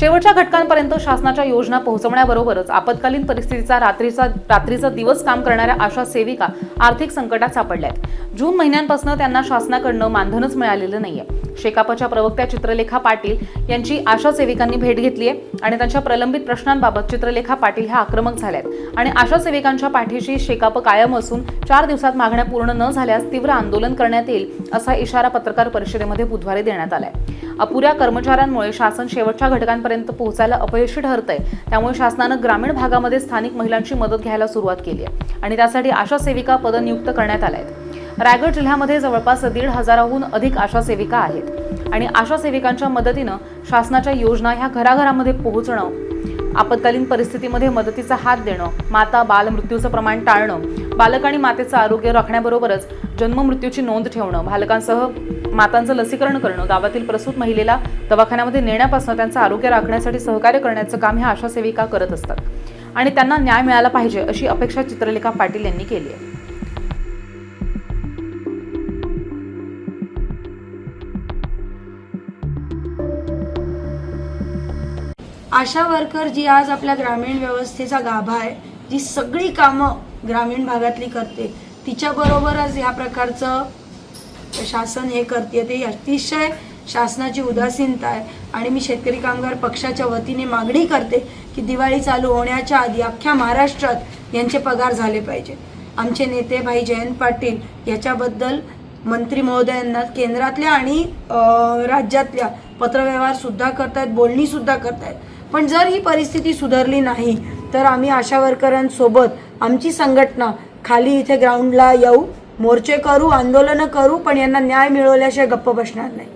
शेवटच्या घटकांपर्यंत शासनाच्या योजना पोहोचवण्याबरोबरच आपत्कालीन परिस्थितीचा रात्रीचा रात्रीचा दिवस काम करणाऱ्या आशा सेविका आर्थिक संकटात सापडल्या आहेत. जून महिन्यांपासून त्यांना शासनाकडनं मानधनच मिळालेलं नाहीये. शेकापच्या प्रवक्त्या चित्रलेखा पाटील यांची आशा सेविकांनी भेट घेतली आहे आणि त्यांच्या प्रलंबित प्रश्नांबाबत चित्रलेखा पाटील ह्या आक्रमक झाल्यात. आणि आशा सेविकांच्या पाठीशी शेकाप कायम असून चार दिवसात मागण्या पूर्ण न झाल्यास तीव्र आंदोलन करण्यात येईल असा इशारा पत्रकार परिषदेमध्ये बुधवारी देण्यात आलाय. अपुऱ्या कर्मचाऱ्यांमुळे शासन शेवटच्या घटकांपर्यंत पोहोचायला अपयशी ठरत आहे त्यामुळे शासनानं ग्रामीण भागामध्ये स्थानिक महिलांची मदत घ्यायला सुरुवात केली आहे. आणि त्यासाठी आशा सेविका पदनियुक्त करण्यात आल्या आहेत. रायगड जिल्ह्यामध्ये जवळपास दीड हजाराहून अधिक आशा सेविका आहेत. आणि आशा सेविकांच्या मदतीनं शासनाच्या योजना ह्या घराघरामध्ये पोहोचणं आपत्कालीन परिस्थितीमध्ये मदतीचा हात देणं माता बाल मृत्यूचं प्रमाण टाळणं बालक आणि मातेचं आरोग्य राखण्याबरोबरच जन्ममृत्यूची नोंद ठेवणं बालकांसह मातांचं लसीकरण करणं गावातील प्रसूत महिलेला दवाखान्यामध्ये नेण्यापासून त्यांचं आरोग्य राखण्यासाठी सहकार्य करण्याचं काम ह्या आशा सेविका करत असतात. आणि त्यांना न्याय मिळाला पाहिजे अशी अपेक्षा चित्रलेखा पाटील यांनी केली आहे. आशा वर्कर जी आज आपल्या ग्रामीण व्यवस्थेचा गाभा आहे जी सगळी कामं ग्रामीण भागातली करते तिच्याबरोबरच ह्या प्रकारचं शासन हे करते. ते अतिशय शासनाची उदासीनता आहे. आणि मी शेतकरी कामगार पक्षाच्या वतीने मागणी करते की दिवाळी चालू होण्याच्या आधी अख्ख्या महाराष्ट्रात यांचे पगार झाले पाहिजे. आमचे नेते भाई जयंत पाटील याच्याबद्दल मंत्री महोदयांना केंद्रातल्या आणि राज्यातल्या पत्रव्यवहारसुद्धा करत करतायत बोलणीसुद्धा करत करतायत. पण जर ही परिस्थिती सुधारली नाही तर आम्ही आशा वर्करांसोबत आमची संघटना खाली इथे ग्राउंडला येऊ मोर्चे करू आंदोलनं करू पण यांना न्याय मिळवल्याशिवाय गप्प बसणार नाही.